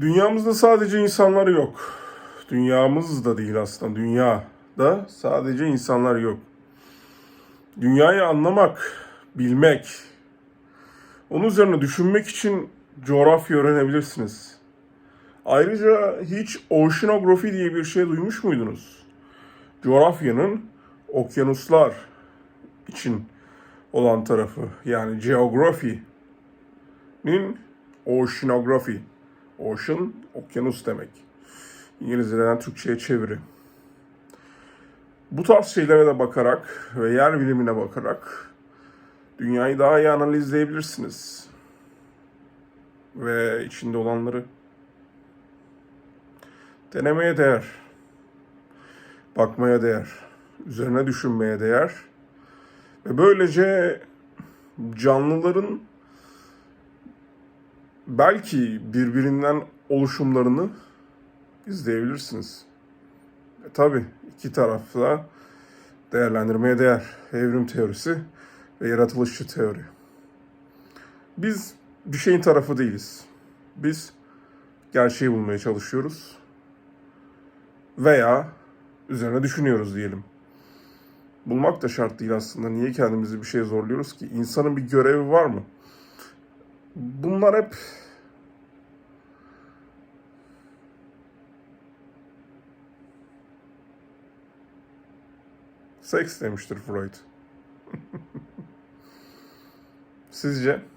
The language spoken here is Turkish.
Dünyamızda sadece insanlar yok. Dünyamız da değil aslında. Dünyada sadece insanlar yok. Dünyayı anlamak, bilmek, onun üzerine düşünmek için coğrafya öğrenebilirsiniz. Ayrıca hiç oceanografi diye bir şey duymuş muydunuz? Coğrafyanın okyanuslar için olan tarafı yani geography'nin oceanography. Ocean, okyanus demek. İngilizceden Türkçe'ye çeviri. Bu tarz şeylere de bakarak ve yer bilimine bakarak dünyayı daha iyi analizleyebilirsiniz. Ve içinde olanları denemeye değer. Bakmaya değer. Üzerine düşünmeye değer. Ve böylece canlıların belki birbirinden oluşumlarını izleyebilirsiniz. E, tabii iki tarafla değerlendirmeye değer. Evrim teorisi ve yaratılışçı teori. Biz bir şeyin tarafı değiliz. Biz gerçeği bulmaya çalışıyoruz. Veya üzerine düşünüyoruz diyelim. Bulmak da şart değil aslında. Niye kendimizi bir şeye zorluyoruz ki? İnsanın bir görevi var mı? Bunlar hep seks demiştir Freud. Sizce?